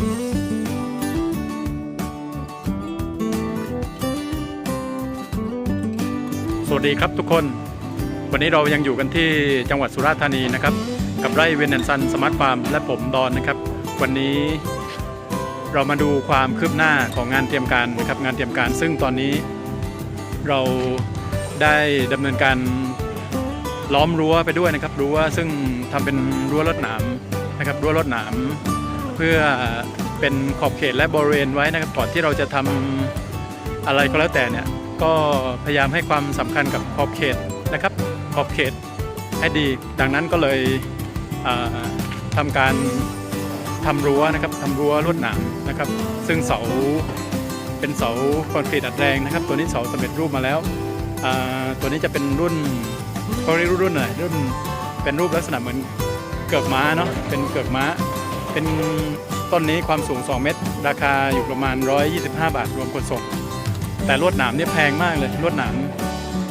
สวัสดีครับทุกคน วันนี้เรายังอยู่กันที่จังหวัดสุราษฎร์ธานีนะครับ กับไร่เวนแอนซันสมาร์ทฟาร์มและผมดอนนะครับ วันนี้เรามาดูความคืบหน้าของงานเตรียมการนะครับงานเตรียมการซึ่งตอนนี้เราได้ดำเนินการล้อมรั้วไปด้วยนะครับรั้วซึ่งทำเป็นรั้วรถหนามนะครับรั้วรถหนาม เพื่อเป็นขอบเขตและบริเวณไว้นะครับก่อนที่เราจะทำอะไรก็แล้วแต่เนี่ยก็พยายามให้ความสำคัญกับขอบเขตนะครับ ขอบเขตให้ดี ดังนั้นก็เลยอ่าทำการทำรั้วนะครับทำรั้วลวดหนามนะครับ ซึ่งเสาเป็นเสาคอนกรีตอัดแรงนะครับ ตัวนี้เสาสำเร็จรูปมาแล้วตัวนี้จะเป็นรุ่นเขาเรียกรุ่นอะไรรุ่นเป็นรูปลักษณะเหมือนเกือกม้าเนาะเป็นเกือกม้า เป็นต้นนี้ความสูง 2 เมตร ราคาอยู่ประมาณ 125 บาทรวมขนส่ง แต่ลวดหนามเนี่ยแพงมากเลยลวดหนาม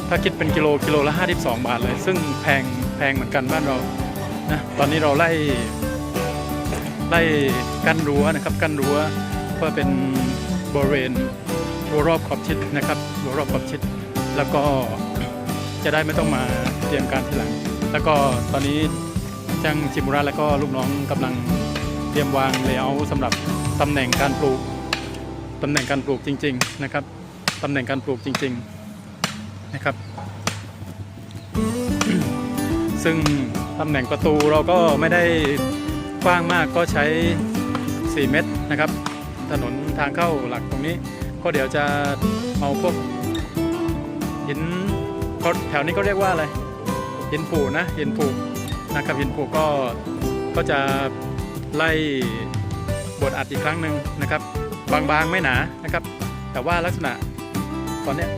ถ้าคิดเป็นกิโลกิโลละ 52 บาทเลย ซึ่งแพงแพงเหมือนกันบ้านเรานะตอนนี้เราไล่ไล่กั้นรั้วนะครับกั้นรั้วเพื่อเป็นบริเวณรั้วรอบขอบชิดนะครับรั้วรอบขอบชิด แล้วก็จะได้ไม่ต้องมาเตรียมการทีหลัง แล้วก็ตอนนี้ช่างจิมุระแล้วก็ลูกน้องกำลัง รียมวางเลเยอร์สำหรับตำแหน่งการปลูกตำแหน่งการปลูกจริง ๆ นะครับตำแหน่งการปลูกจริง ๆนะครับ ซึ่งตำแหน่งประตูเราก็ไม่ได้กว้างมากก็ใช้ 4 เมตรนะครับ ถนนทางเข้าหลักตรงนี้ ก็เดี๋ยวจะเอาพวกหินแถวนี้เขาเรียกว่าอะไรหินผูนะหินผูนะครับหินผูก็ก็จะ ไล่บดอัดอีกครั้งหนึ่งนะครับ บางๆไม่หนานะครับ แต่ว่าลักษณะตอนนี้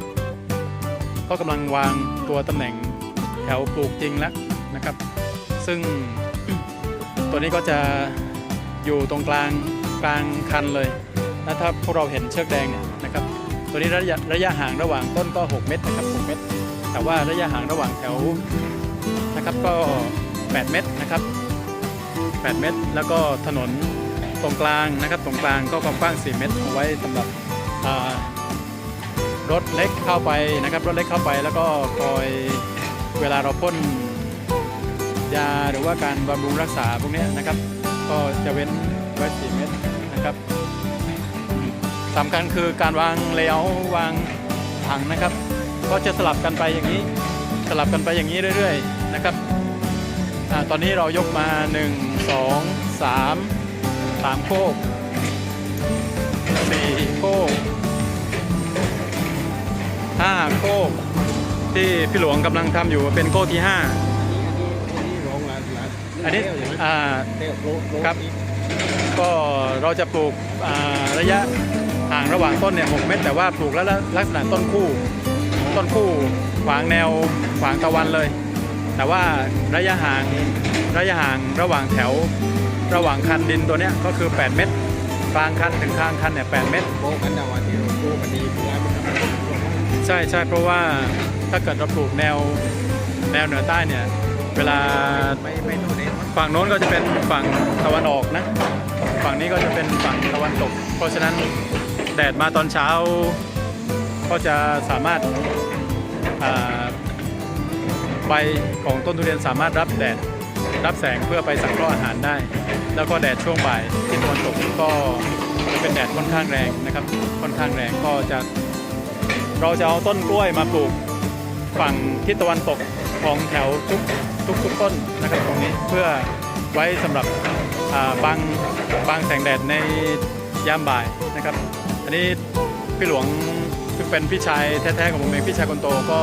ก็กำลังวางตัวตำแหน่งแถวปลูกจริงแล้วนะครับ ซึ่งตัวนี้ก็จะอยู่ตรงกลางกลางคันเลยนะถ้าพวกเราเห็นเชือกแดงเนี่ยนะครับ ตัวนี้ระยะระยะห่างระหว่างต้นก็ 6 เมตรนะครับ 6 เมตร แต่ว่าระยะห่างระหว่างแถวนะครับก็ 8 เมตรนะครับ 8 เมตร แล้วก็ถนนตรงกลางนะครับตรงกลางก็ความกว้าง 4 เมตรเอาไว้สำหรับรถเล็กเข้าไปนะครับรถเล็กเข้าไปแล้วก็คอยเวลาเราพ่นยาหรือว่าการบำรุงรักษาพวกนี้นะครับ ก็จะเว้นไว้ 4 เมตรนะครับสำคัญคือการวางเลเยอร์วางถังนะครับ ก็จะสลับกันไปอย่างนี้สลับกันไปอย่างนี้เรื่อย ๆ นะครับอตอนนี้เรายกมา 1 2 3 3โคก4โคก5โคกที่พี่หลวงกำลังทำอยู่เป็นโคกที่5อันนี้อ่าครับ ก็เราจะปลูกระยะห่างระหว่างต้นเนี่ย6เมตรแต่ว่าปลูกแล้วลักษณะต้นคู่ ต้นคู่ขวางแนวขวางตะวันเลย แต่ว่าระยะห่าง ระยะห่างระหว่างแถวระหว่างคันดินตัวเนี้ยก็คือ 8 เมตรกลางคันถึงกลางคันเนี่ย8เมตรโบกันดาวที่เราปลูกมันดีร้ายมันทำให้เราปลูกใช่ใช่เพราะว่าถ้าเกิดเราปลูกแนวแนวเหนือใต้เนี่ยเวลาฝั่งโน้นก็จะเป็นฝั่งตะวันออกนะ ฝั่งนี้ก็จะเป็นฝั่งตะวันตก เพราะฉะนั้นแดดมาตอนเช้า ก็จะสามารถใบของต้นทุเรียนสามารถรับแดด รับแสงเพื่อไปสังเคราะห์อาหารได้ แล้วก็แดดช่วงบ่ายที่ตะวันตกก็เป็นแดดค่อนข้างแรงนะครับ ค่อนข้างแรงก็จะเราจะเอาต้นกล้วยมาปลูกฝั่งทิศตะวันตกของแถวทุกทุกทุกต้นนะครับตรงนี้เพื่อไว้สำหรับอ่าบังบังแสงแดดในยามบ่ายนะครับ อันนี้พี่หลวงซึ่งเป็นพี่ชายแท้ๆของผมเองพี่ชายคนโตก็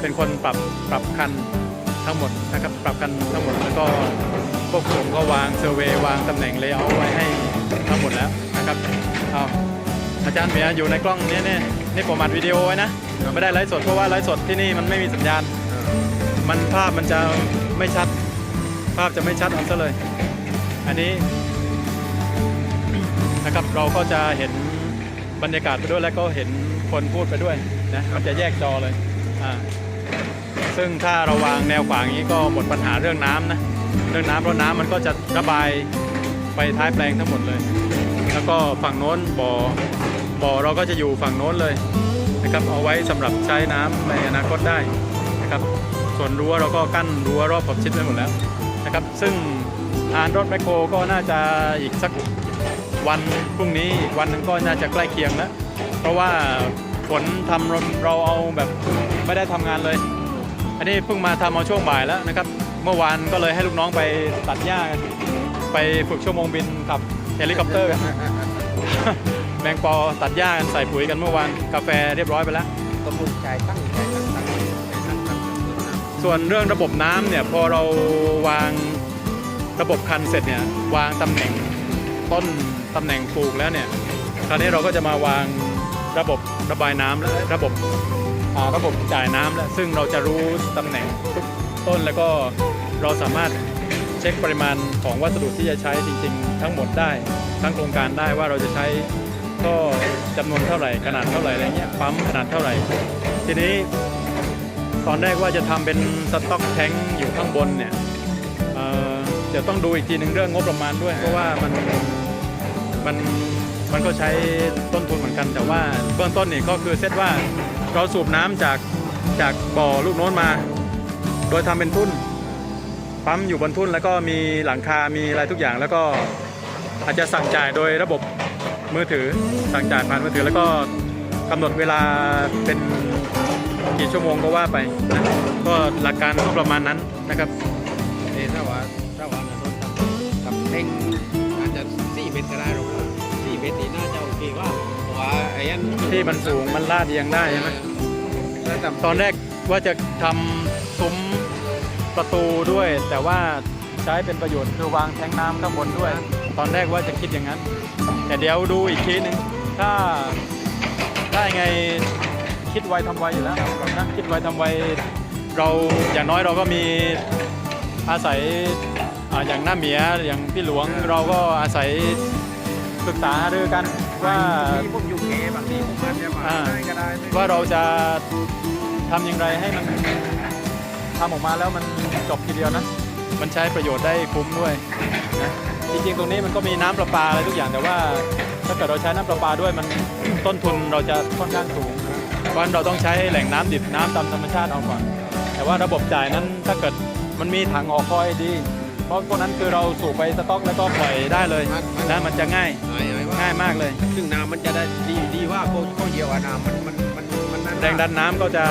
เป็นคนปรับปรับคัน ทั้งหมดนะครับปรับคันทั้งหมดแล้วก็พวกผมก็วางเซอร์เวย์วางตำแหน่งเลเยอร์ไว้ให้ทั้งหมดแล้วนะครับเอาอาจารย์เมียอยู่ในกล้องนี้เนี่ยนี่ผมอัดวิดีโอไว้นะไม่ได้ไลฟ์สดเพราะว่าไลฟ์สดที่นี่มันไม่มีสัญญาณ มันภาพมันจะไม่ชัด ภาพจะไม่ชัดเอาซะเลย อันนี้นะครับเราก็จะเห็นบรรยากาศไปด้วยแล้วก็เห็นคนพูดไปด้วยนะมันจะแยกจอเลยอ่า ซึ่งถ้าเราวางแนวขวางอย่างนี้ก็หมดปัญหาเรื่องน้ำนะเรื่องน้ำเพราะน้ำมันก็จะระบายไปท้ายแปลงทั้งหมดเลย แล้วก็ฝั่งโน้นบ่อบ่อเราก็จะอยู่ฝั่งโน้นเลยนะครับเอาไว้สำหรับใช้น้ำในอนาคตได้นะครับส่วนรั้วเราก็กั้นรั้วรอบขอบชิดไว้หมดแล้วนะครับ ซึ่งทานรถแมคโครก็น่าจะอีกสักวันพรุ่งนี้อีกวันหนึ่งก็น่าจะใกล้เคียงแล้วเพราะว่าฝนทำเราเราเอาแบบไม่ได้ทำงานเลย อันนี้เพิ่งมาทำเอาช่วงบ่ายแล้วนะครับ เมื่อวานก็เลยให้ลูกน้องไปตัดหญ้ากันไปฝึกชั่วโมงบินกับเฮลิคอปเตอร์กันแมงปอตัดหญ้ากันใส่ปุ๋ยกันเมื่อวานกาแฟเรียบร้อยไปแล้วก็มุกใจตั้งใจตั้งตั้งใจตั้งตั้งตั้งตั้งส่วนเรื่องระบบน้ำเนี่ยพอเราวางระบบคันเสร็จเนี่ยวางตำแหน่งต้นตำแหน่งปลูกแล้วเนี่ยคราวนี้เราก็จะมาวางระบบระบายน้ำและระบบ ระบบจ่ายน้ำแล้วซึ่งเราจะรู้ตำแหน่งทุกต้นแล้วก็เราสามารถเช็คปริมาณของวัสดุที่จะใช้จริง ๆ ทั้งหมดได้ทั้งโครงการได้ว่าเราจะใช้ก็จำนวนเท่าไหร่ขนาดเท่าไหร่อะไรเงี้ยปั๊มขนาดเท่าไหร่ ทีนี้ตอนแรกว่าจะทำเป็นสต็อกแท้งอยู่ข้างบนเนี่ยเดี๋ยวต้องดูอีกทีหนึ่งเรื่องงบประมาณด้วย เพราะว่ามันมันมันก็ใช้ต้นทุนเหมือนกัน แต่ว่าเบื้องต้นนี่ก็คือเซตว่า เราสูบน้ำจากจากบ่อลูกโน้นมา โดยทำเป็นทุ่นปั๊มอยู่บนทุ่นแล้วก็มีหลังคา มีอะไรทุกอย่าง แล้วก็อาจจะสั่งจ่ายโดยระบบมือถือ สั่งจ่ายผ่านมือถือแล้วก็กำหนดเวลาเป็นกี่ชั่วโมงก็ว่าไปนะก็หลักการก็ประมาณนั้นนะครับเอ้ถ้าว่าถ้าว่าเราทำทำเต็งอาจจะสี่เมตรก็ได้หรอกสี่เมตรนี่น่าจะโอเคว่า ว่าไอ้ยันที่มันสูงมันลาดเอียงได้ใช่ไหมตอนแรกว่าจะทำซุ้มประตูด้วย แต่ว่าใช้เป็นประโยชน์คือวางแทงน้ำข้างบนด้วย ตอนแรกว่าจะคิดอย่างนั้น แต่เดี๋ยวดูอีกทีหนึงถ้าได้ไงคิดไวทำไวอยู่แล้วนะคิดไวทำไวเราอย่างน้อยเราก็มีอาศัยออย่างหน้าเหมียอย่างพี่หลวงเราก็อาศัยศึกษาหารือกัน ว่า ที่ผมอยู่เกบางทีผมอาจจะมาอ่า ได้ก็ได้ไม่ว่าเราจะทำอย่างไรให้มันทำออกมาแล้วมันจบทีเดียวนะ มันใช้ประโยชน์ได้คุ้มด้วยนะจริงๆตรงนี้มันก็มีน้ำประปาอะไรทุกอย่างแต่ว่า ถ้าเกิดเราใช้น้ำประปาด้วยมัน ต้นทุนเราจะค่อนข้างสูง เพราะฉะนั้นเราต้องใช้แหล่งน้ำดิบน้ำตามธรรมชาติเอาก่อน แต่ว่าระบบจ่ายนั้นถ้าเกิดมันมีถังออกคอยดี เพราะพวกนั้นคือเราสูบไปสต็อกแล้วก็ปล่อยได้เลยนะมันจะง่าย ไอ้ไอ้ว่า ง่ายมากเลย ซึ่งน้ำมันจะได้ดีดีว่าโคโคเยียวอะน้ำมันมันมันมันนั่นแรงดันน้ำก็จะ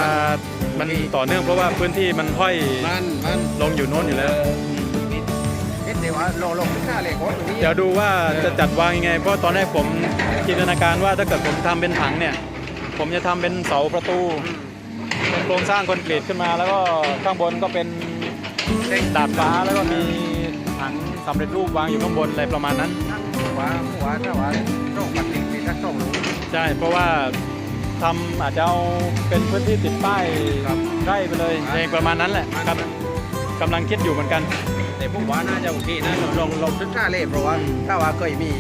มันต่อเนื่องเพราะว่าพื้นที่มันห้อยมันมันลงอยู่โน้นอยู่แล้วนี่เอ๊ะเดี๋ยวว่าลงลงขึ้นหน้าเลยโค้ดตรงนี้เดี๋ยวดูว่าจะจัดวางยังไง เพราะตอนแรกผมจินตนาการว่าถ้าเกิดผมทำเป็นถังเนี่ย ผมจะทำเป็นเสาประตูอืมเป็นโครงสร้างคอนกรีตขึ้นมา แล้วก็ข้างบนก็เป็นดาดฟ้าแล้วก็มีถังสำเร็จรูปวางอยู่ข้างบนอะไรประมาณนั้น ว่าว่าถ้าว่าต้องปัดติดติดสักสองหลูใช่เพราะว่าทำอาจจะเอาเป็นพื้นที่ติดป้ายครับไร่ไปเลยเองประมาณนั้นแหละครับกำลังคิดอยู่เหมือนกัน แต่ผมว่าน่าจะโอเคนะลงลงลงขึ้นหน้าเลยเพราะว่าถ้าว่าเคยมี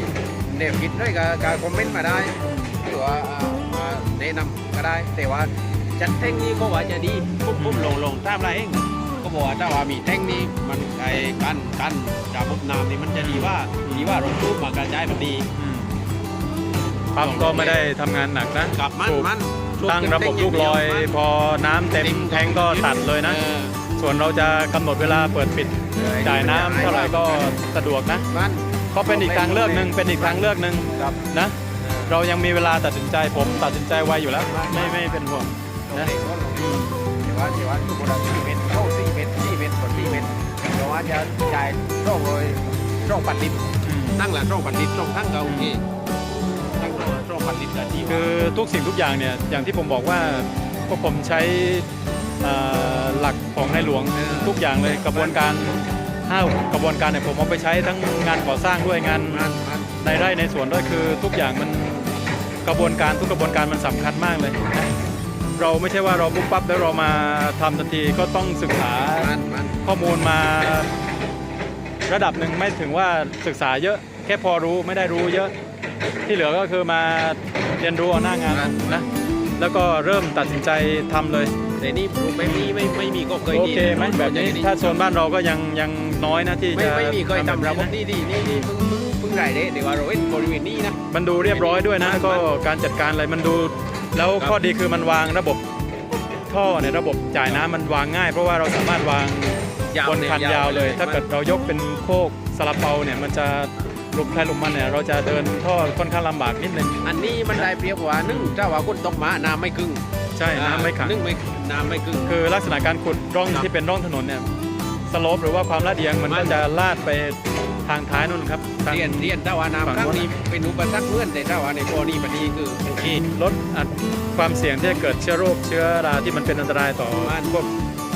แนวคิดด้วยก็ก็คอมเมนต์มาได้หรือว่าอ่ามาแนะนำก็ได้ แต่ว่าจัดแท่งนี้ก็ว่าจะดีปุ๊บปุ๊บลงลงตามไรเอง ก็บอกว่าถ้าว่ามีแท่งนี้มันไอ้กันกันจากปุ๊บน้ำนี่มันจะดีว่าดีว่ารถตู้มากระจายมันดีอืมปั๊มก็ไม่ได้ทำงานหนักนะกับมันสูบมันตั้งระบบลูกลอย พอน้ำเต็มแทงก็ตัดเลยนะ ออส่วนเราจะกำหนดเวลาเปิดปิดจ่ายน้ำเท่าไหร่ก็สะดวกนะ มันก็เป็นอีกทางเลือกหนึ่งเป็นอีกทางเลือกหนึ่งครับ นะ เรายังมีเวลาตัดสินใจผมตัดสินใจไวอยู่แล้ว ไม่ไม่เป็นห่วงนะนะอืมแต่ว่าแต่ว่าทุกคนเราสี่เมตรเข้า เราว่าจะจ่ายร่องเลยร่องปัดลิฟต์อืมตั้งหลังร่องปัดลิฟต์ร่องทั้งก็โอเคตั้งร่องปัดลิฟต์ก็ดีว่าคือทุกสิ่งทุกอย่างเนี่ยอย่างที่ผมบอกว่าพวกผมใช้เอ่อหลักของในหลวงทุกอย่างเลยกระบวนการห้ากระบวนการเนี่ยผมเอาไปใช้ทั้งงานก่อสร้างด้วยงานมันมันในไร่ในสวนด้วยคือทุกอย่างมันกระบวนการทุกกระบวนการมันสำคัญมากเลยนะ เราไม่ใช่ว่าเราปุ๊บปั๊บแล้วเรามาทำทันทีก็ต้องศึกษาข้อมูลมาระดับหนึ่งไม่ถึงว่าศึกษาเยอะแค่พอรู้ไม่ได้รู้เยอะที่เหลือก็คือมาเรียนรู้เอาหน้างานนะแล้วก็เริ่มตัดสินใจทำเลยแต่นี่ปลูกแบบนี้ไม่ไม่มีก็เคยโอมีเคไหมแบบนี้ถ้าโซนบ้านเราก็ยังยังน้อยนะที่ไม่จะไม่มีเคยทำระบบนะนี่ดีนี่นี่เพิ่งเพิ่งเพิ่งไรเด้เดี๋ยวว่าเราเห็นบริเวณนี้นะมันดูเรียบร้อยด้วยนะ ก็การจัดการอะไรมันดู แล้วครับข้อดีคือมันวางระบบท่อในยระบบจ่ายน้ำมันวางง่าย เพราะว่าเราสามารถวางยาวบนคันยาวเลย ถ้าเกิดมันเรายกเป็นโคกสลับเปาเนี่ยมันจะหลุมใครหลุมมันเนี่ยเราจะเดินท่อค่อนข้างลำบากนิดนึงอันนี้มันได้เปรียบว่านึ่งถ้าว่าคนตกมาน้ำไม่กึ่งใช่น้ำไม่ขัง นึ่งไม่น้ำไม่กึ่ง คือลักษณะการขุดร่องครับที่เป็นร่องถนนเนี่ยสโลปหรือว่าความลาดเอียงมันมัก็นจะลาดไปทางท้ายนู่นครับทาง เรียนเรียนถ้าว่าฝั่งน้ำข้างโน้นนี้เป็นอุปสรรคเมื่อนแต่ถ้าว่าในกรณีแบบนี้คือโอเคลดอัดความเสี่ยงที่จะเกิดเชื้อโรคเชื้อราที่มันเป็นอันตรายต่อมันพวก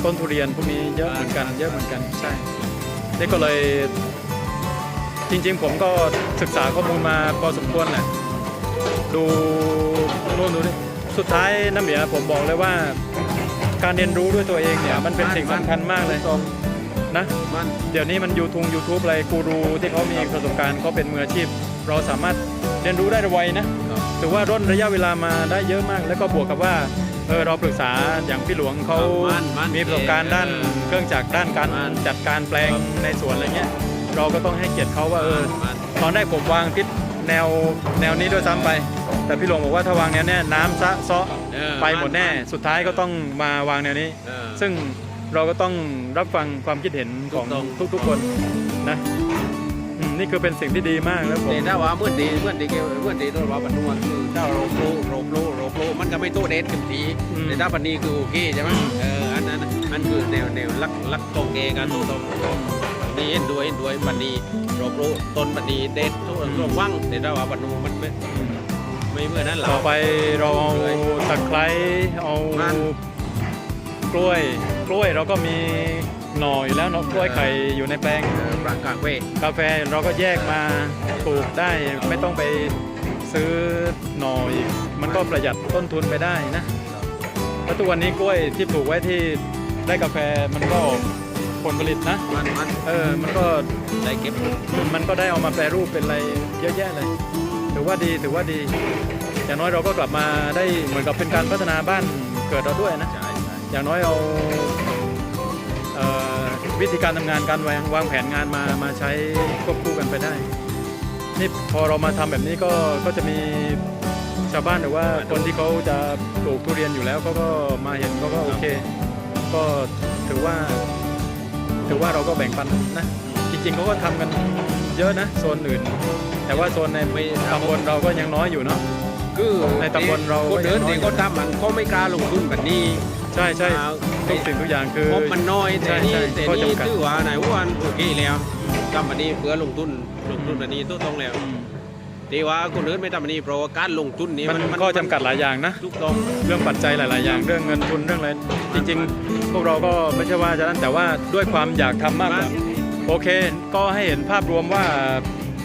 ต้นทุเรียนพวกนี้เยอะเหมือนกันมันเยอะเหมือนกันใช่นี่ก็เลยจริงๆ ผมก็ศึกษาข้อมูลมาพอสมควรแหละดูนู่นดูนี่สุดท้ายน้ำเหมียผมบอกเลยว่า การเรียนรู้ด้วยตัวเองเนี่ยมันเป็นสิ่งสำคัญมากเลย นะ มันเดี๋ยวนี้มันยูทูบยูทูบอะไรกูรูที่เขามีประสบการณ์เขาเป็นมืออาชีพ เราสามารถเรียนรู้ได้ไวนะถือว่าร่นระยะเวลามาได้เยอะมาก แล้วก็บวกกับว่าเออเราปรึกษาอย่างพี่หลวงเขามันมันมีประสบการณ์ด้านเออเครื่องจักรด้านการมันจัดการแปลงในสวนอะไรเงี้ย เราก็ต้องให้เกียรติเขาว่าเออมันตอนแรกผมวางทิศแนวแนวนี้ด้วยซ้ำไป แต่พี่หลวงบอกว่าถ้าวางแนวเนี้ยน้ำซะเซาะเออไปหมดแน่ สุดท้ายก็ต้องมาวางแนวนี้เออซึ่ง เราก็ต้องรับฟังความคิดเห็นของถูกต้องทุกๆคนนะอืมนี่คือเป็นสิ่งที่ดีมากแล้วผมแต่ถ้าว่าเมื่อดีเมื่อดีเกเมื่อดีตัวว่าบรรนุนคือถ้าเราโปรเราโปรเราโปรมันก็ไม่โตเด็ดเต็มทีแต่ถ้าปันนี้คือโอเคใช่ไหมเอออันนั้นอันคือแนวแนวลักลักตรงเองกันตัวตรงนี่เห็นด้วยเห็นด้วยปันนี้เราโปรต้นปันนี้เด็ดตัวตรงว่างแต่ถ้าว่าบรรนุมันไม่ไม่เมื่อนั้นเราต่อไปเราเอาตะไคร้เอามัน กล้วย กล้วยเราก็มีหน่ออยู่แล้วเนาะกล้วยไข่อยู่ในแปลงเออปรางกลางเวกาแฟเราก็แยกมาปลูกได้ไม่ต้องไปซื้อหน่ออีกมันก็ประหยัดต้นทุนไปได้นะแล้วทุกวันนี้กล้วยที่ปลูกไว้ที่ได้กาแฟมันก็ผลผลิตนะมันมันเออมันก็ได้เก็บมันก็ได้เอามาแปรรูปเป็นอะไรเยอะแยะเลย ถือว่าดีถือว่าดี อย่างน้อยเราก็กลับมาได้เหมือนกับเป็นการพัฒนาบ้านเกิดเราด้วยนะใช่ใช่ อย่างน้อยเอาเอ่อวิธีการทำงานการวางวางแผนงานมามาใช้ควบคู่กันไปได้ นี่พอเรามาทำแบบนี้ก็ก็จะมีชาวบ้านหรือว่าคนที่เขาจะปลูกทุเรียนอยู่แล้วเขาก็มาเห็นเขาก็โอเค ก็ถือว่า ถือว่าเราก็แบ่งปันนะจริงๆเขาก็ทำกันเยอะนะโซนอื่น แต่ว่าโซนในตำบลเราก็ยังน้อยอยู่เนาะ คือในตำบลเราคนเดินก็ยังน้อยที่เขาทำมันเขาไม่กล้าลงทุนแบบนี้ ใช่ใช่อ่าทุกสิ่งทุกอย่างคืองบมันน้อยแต่นี่ใช่ใช่แต่ข้อนี่จำกัดถือว่าไหนว่าโอเคแล้วทำแบบนี้เพื่อลงทุนลงทุนแบบนี้ต้องต้องแล้วอืมแต่ว่าคนอื่นไม่ทำแบบนี้เพราะว่าการลงทุนนี้มันข้อจำกัดหลายอย่างนะทุกต้องเรื่องปัจจัยหลาย ๆ อย่างเรื่องเงินทุนเรื่องอะไรจริง ๆ พวกเราก็ไม่ใช่ว่าจะนั้นแต่ว่าด้วยความอยากทำมากกว่าโอเค ก็ให้เห็นภาพรวมว่า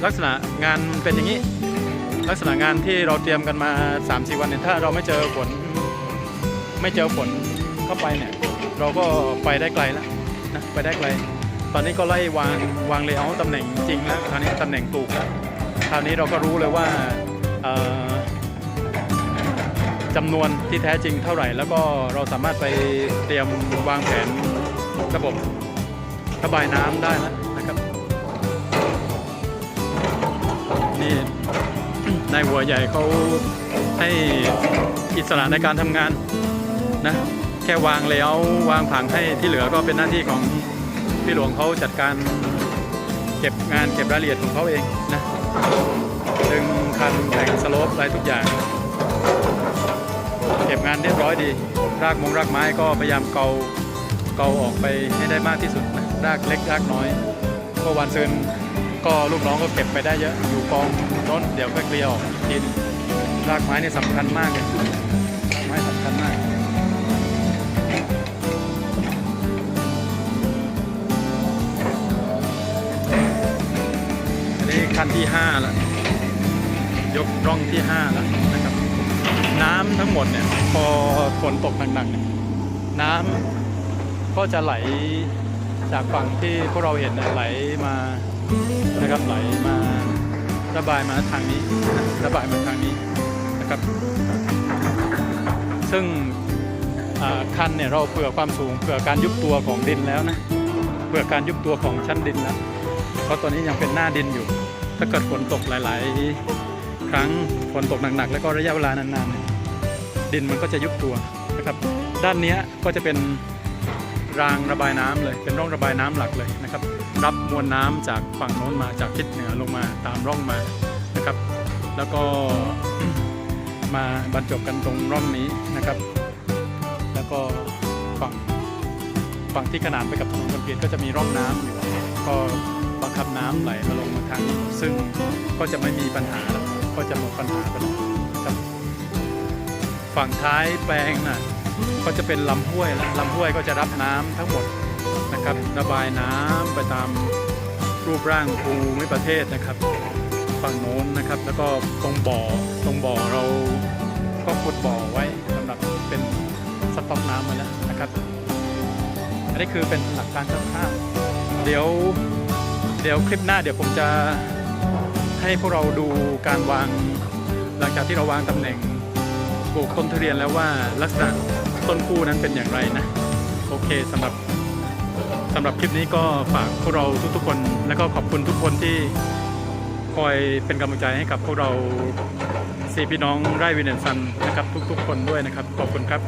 ลักษณะงานเป็นอย่างนี้ ลักษณะงานที่เราเตรียมกันมา3-4วันเนี่ยถ้าเราไม่เจอฝนไม่เจอฝนเข้าไปเนี่ย เราก็ไปได้ไกลแล้วนะไปได้ไกล ตอนนี้ก็ไล่วางวางเลเยอร์ตำแหน่งจริงแล้วคราวนี้ตำแหน่งปลูกแล้วคราวนี้เราก็รู้เลยว่าจำนวนที่แท้จริงเท่าไหร่ แล้วก็เราสามารถไปเตรียมวางแผนระบบระบายน้ำได้แล้ว นายหัวใหญ่เขาให้อิสระในการทำงานนะแค่วางเลเยอร์วางผังให้ที่เหลือก็เป็นหน้าที่ของพี่หลวงเขาจัดการเก็บงานเก็บรายละเอียดของเขาเองนะดึงคันแต่งสโลปอะไรทุกอย่าง เก็บงานเรียบร้อยดี รากมงรากไม้ก็พยายามเกาเกาออกไปให้ได้มากที่สุดนะรากเล็กรากน้อยเพราะวันซืน ก็ลูกน้องก็เก็บไปได้เยอะ อยู่กองน้นเดี๋ยวก็เคลียร์ออกอีกทีนึงรากไม้นี่สำคัญมากเลยรากไม้สำคัญมากอันนี้ขั้นที่5แล้วยกร่องที่5แล้วนะครับ น้ำทั้งหมดเนี่ยพอฝนตกหนักๆน้ำก็จะไหลจากฝั่งที่พวกเราเห็นไหลมา นะครับไหลมาระบายมาทางนี้ระบายมาทางนี้นะครับ ซึ่งคันเนี่ยเราเผื่อความสูงเผื่อการยุบตัวของดินแล้วนะเผื่อการยุบตัวของชั้นดินแล้วเพราะตอนนี้ยังเป็นหน้าดินอยู่ ถ้าเกิดฝนตกหลาย ๆ ครั้งฝนตกหนัก ๆ แล้วก็ระยะเวลานานๆดินมันก็จะยุบตัวนะครับด้านนี้ก็จะเป็นรางระบายน้ำเลยเป็นร่องระบายน้ำหลักเลยนะครับ รับมวลน้ำจากฝั่งโน้นมาจากทิศเหนือลงมาตามร่องมานะครับ แล้วก็มาบรรจบกันตรงร่องนี้นะครับ แล้วก็ฝั่งฝั่งที่ขนานไปกับถนนคอนกรีตก็จะมีร่องน้ำอยู่ก็บังคับน้ำไหลมาลงมาทางนี้ซึ่งก็จะไม่มีปัญหาแล้วก็จะหมดปัญหาไปแล้วครับฝั่งท้ายแปลงน่ะก็จะเป็นลำห้วยแล้วลำห้วยก็จะรับน้ำทั้งหมด นะครับ ระบายน้ำไปตามรูปร่างภูมิประเทศนะครับฝั่งโน้นนะครับ แล้วก็ตรงบ่อตรงบ่อเราก็ขุดบ่อไว้สำหรับเป็นสต็อกน้ำมาแล้วนะครับ อันนี้คือเป็นหลักการคร่าวๆเดี๋ยวเดี๋ยวคลิปหน้าเดี๋ยวผมจะให้พวกเราดูการวาง หลังจากที่เราวางตำแหน่งปลูกต้นทุเรียนแล้วว่าลักษณะต้นคู่นั้นเป็นอย่างไรนะ โอเคสำหรับ สำหรับคลิปนี้ก็ฝากพวกเราทุกๆคน แล้วก็ขอบคุณทุกคนที่คอยเป็นกำลังใจให้กับพวกเราสี่พี่น้องไร่วินเนนซันนะครับทุกๆคนด้วยนะครับ ขอบคุณครับ